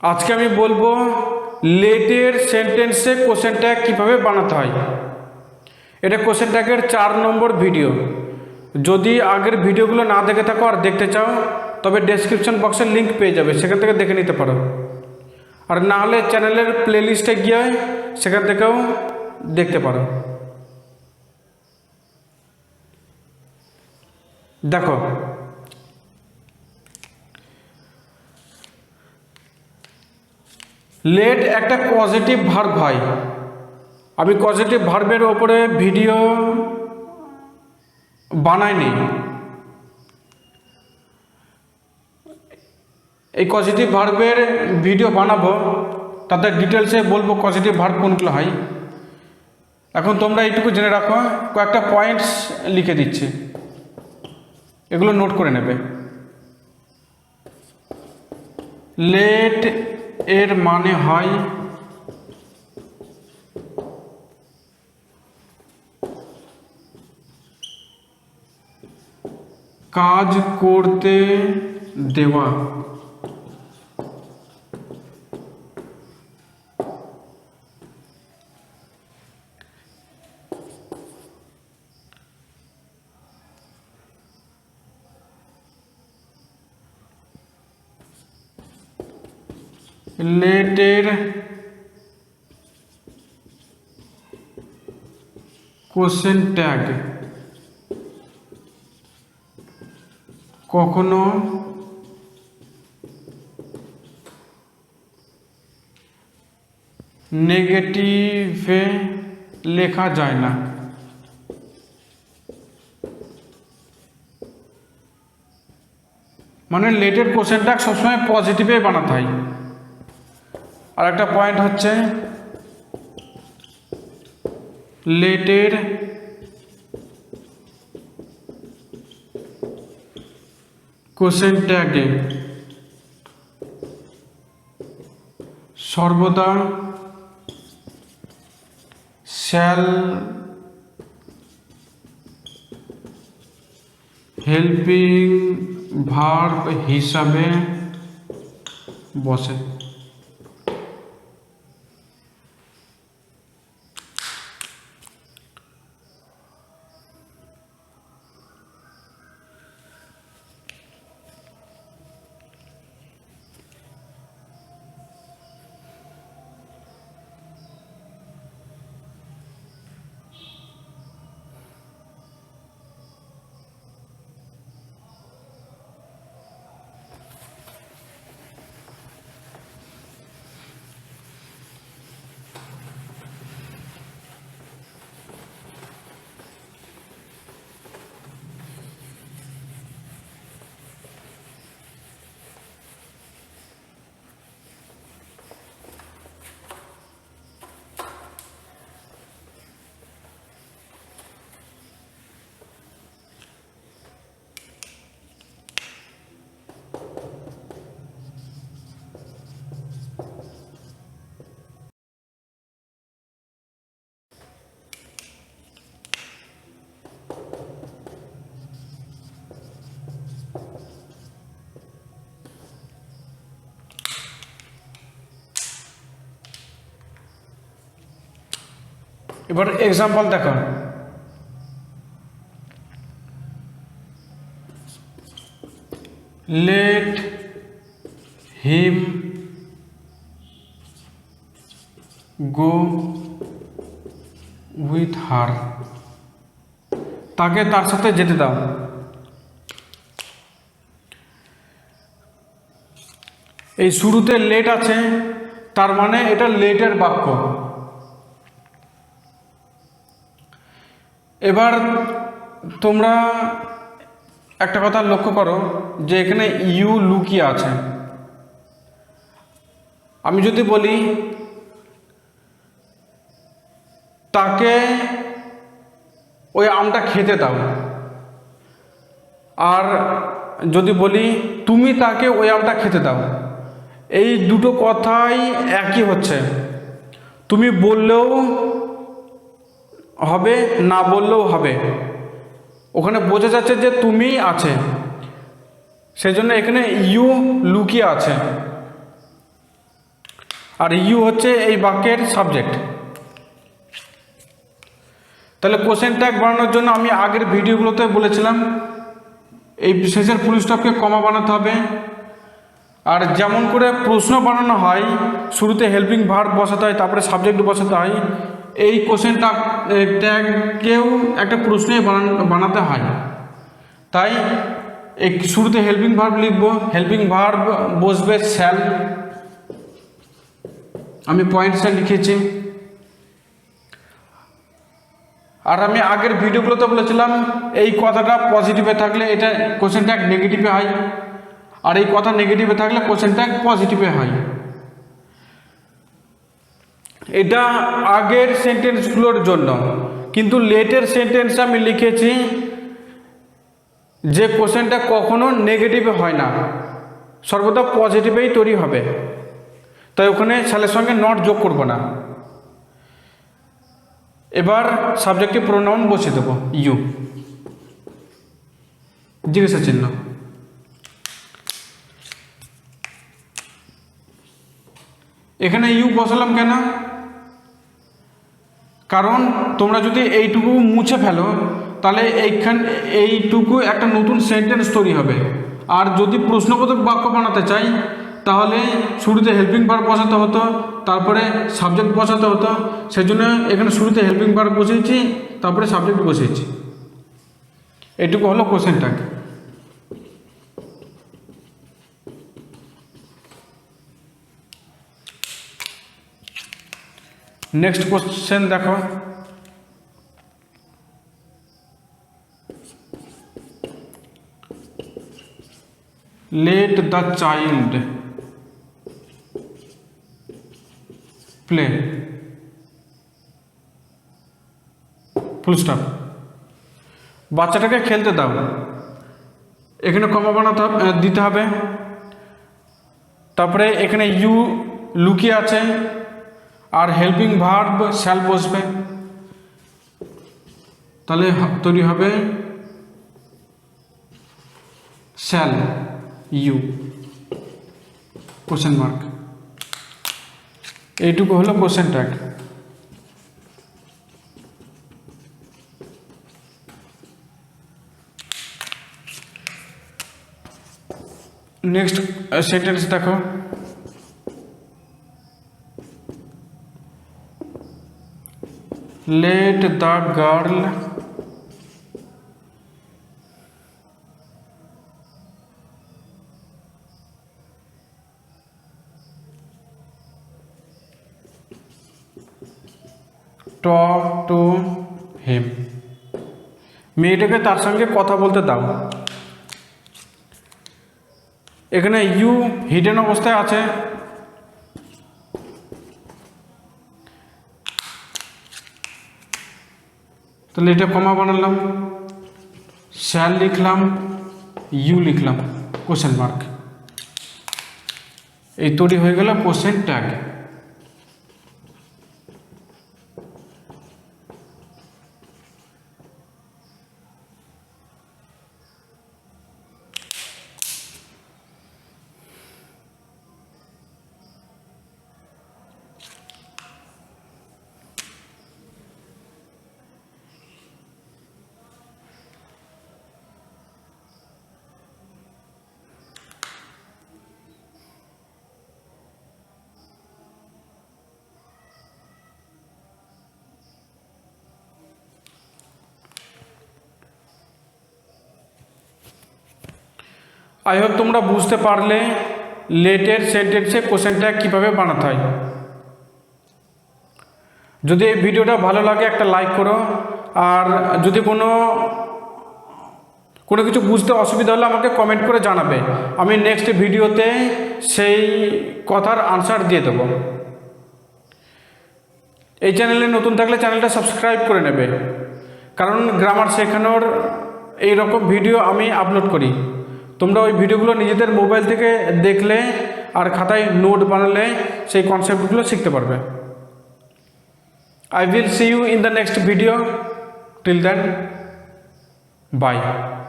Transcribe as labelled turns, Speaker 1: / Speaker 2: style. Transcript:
Speaker 1: আজকে আমি বলব লেটের সেন্টেন্সে কোশ্চেন ট্যাগ কীভাবে বানাতে হয়। এটা কোশ্চেন ট্যাগের চার নম্বর ভিডিও। যদি আগের ভিডিওগুলো না দেখে থাকো আর দেখতে চাও, তবে ডেসক্রিপশন বক্সের লিঙ্ক পেয়ে যাবে, সেখান থেকে দেখে নিতে পারো। আর না হলে চ্যানেলের প্লেলিস্টে গিয়ে সেখান থেকেও দেখতে পারো। দেখো লেট একটা পজিটিভ ভার্ব হয়। আমি পজিটিভ ভার্বের ওপরে ভিডিও বানাইনি। এই পজিটিভ ভার্বের ভিডিও বানাবো, তাতে ডিটেলসে বলব পজিটিভ ভার্ব কোনগুলো হয়। এখন তোমরা এইটুকু জেনে রাখো, কয়েকটা পয়েন্টস লিখে দিচ্ছি। এগুলো নোট করে নেবে। লেট এর মানে হয় কাজ করতে দেওয়া। লেটের কোশ্চেন ট্যাগ কখনো নেগেটিভে লেখা যায় না। মানে লেটের কোশ্চেন ট্যাগ সবসময় পজিটিভে বানাতে হয়। আর একটা পয়েন্ট হচ্ছে লেটের কোশ্চেন ট্যাগে সর্বদা শ্যাল হেল্পিং ভার্ব হিসাবে বসে। এবার এক্সাম্পল দেখো। Let him go with her তাকে তার সাথে যেতে দাও। এই শুরুতে লেট আছে, তার মানে এটা লেটের বাক্য। এবার তোমরা একটা কথা লক্ষ্য করো যে এখানে ইউ লুকিয়ে আছে। আমি যদি বলি, তাকে ওই আমটা খেতে দাও। আর যদি বলি, তুমি তাকে ওই আমটা খেতে দাও। এই দুটো কথাই একই হচ্ছে। তুমি বললেও হবে, না বললেও হবে। ওখানে বোঝা যাচ্ছে যে তুমি আছে। সেই জন্য এখানে ইউ লুকিয়ে আছে। আর ইউ হচ্ছে এই বাক্যের সাবজেক্ট তাহলে কোশ্চেন ট্যাগ বানানোর জন্য আমি আগের ভিডিওগুলোতে বলেছিলাম, এই শেষের ফুল স্টপকে কমা বানাতে হবে। আর যেমন করে প্রশ্ন বানানো হয়, শুরুতে হেল্পিং ভার্ব বসাতে হয়, তারপরে সাবজেক্ট বসাতে হয় এই কোশ্চেন ট্যাগকেও একটা প্রশ্নে বানাতে হয়। তাই এই শুরুতে হেল্পিং ভার্ব লিখব হেল্পিং ভার্ব বসবে স্যাল আমি পয়েন্টসটা লিখেছি। আর আমি আগের ভিডিওগুলোতে বলেছিলাম, এই কথাটা পজিটিভে থাকলে এটা কোশ্চেন ট্যাগ নেগেটিভে হয়। আর এই কথা নেগেটিভে থাকলে কোশ্চেন ট্যাগ পজিটিভে হয়। এটা আগের সেন্টেন্সগুলোর জন্য। কিন্তু লেটের সেন্টেন্স আমি লিখেছি যে কোশ্চেনটা কখনো নেগেটিভে হয় না। সর্বদা পজিটিভেই তৈরি হবে। তাই ওখানে ছেলের সঙ্গে নট যোগ করব না। এবার সাবজেক্টে প্রোনাউন বসিয়ে দেবো ইউ জিজ্ঞাসা চিহ্ন। এখানে ইউ বসালাম কেন? কারণ তোমরা যদি এইটুকু মুছে ফেলো, তাহলে এইখান, এইটুকু একটা নতুন সেন্টেন্স তৈরি হবে। আর যদি প্রশ্নবোধক বাক্য বানাতে চাই, তাহলে শুরুতে হেল্পিং ভার্ব বসাতে হতো, তারপরে সাবজেক্ট বসাতে হতো সেই জন্য এখানে শুরুতে হেল্পিং ভার্ব বসিয়েছি, তারপরে সাবজেক্ট বসিয়েছি। এটুকু হলো কোশ্চেন নেক্সট কোশ্চেন দেখো। Let the child play. Full stop বাচ্চাটাকে খেলতে দাও। এখানে কমা বানাতে দিতে হবে। তারপরে এখানে ইউ লুকিয়ে আছে। আর হেল্পিং ভার্ব শ্যাল বসবে। তাহলে তৈরি হবে শ্যাল ইউ কোশ্চেন মার্ক এইটুকু হলো কোশ্চেন ট্যাগ নেক্সট সেন্টেন্স দেখো। Let the girl talk to him মেয়েটাকে তার সঙ্গে কথা বলতে দাও। এখানে ইউ হিডেন অবস্থায় আছে। তাহলে এটা কমা বানালাম। শ্যাল লিখলাম ইউ লিখলাম কোশ্চেন মার্ক এই তৈরি হয়ে গেল কোশ্চেন ট্যাগ আই হোপ তোমরা বুঝতে পারলে লেটের সেন্টেন্সে কোশ্চেনটা কীভাবে বানাতে হয়। যদি এই ভিডিওটা ভালো লাগে একটা লাইক করো, আর যদি কোনো কোনো কিছু বুঝতে অসুবিধা হলে আমাকে কমেন্ট করে জানাবে। আমি নেক্সট ভিডিওতে সেই কথার আনসার দিয়ে দেবো। এই চ্যানেলে নতুন থাকলে চ্যানেলটা সাবস্ক্রাইব করে নেবে। কারণ গ্রামার শেখানোর এই রকম ভিডিও আমি আপলোড করি। তোমরা ওই ভিডিওগুলো নিজেদের মোবাইল থেকে দেখলে আর খাতায় নোট বানালে সেই কনসেপ্টগুলো শিখতে পারবে I will see you in the next video. Till then, bye.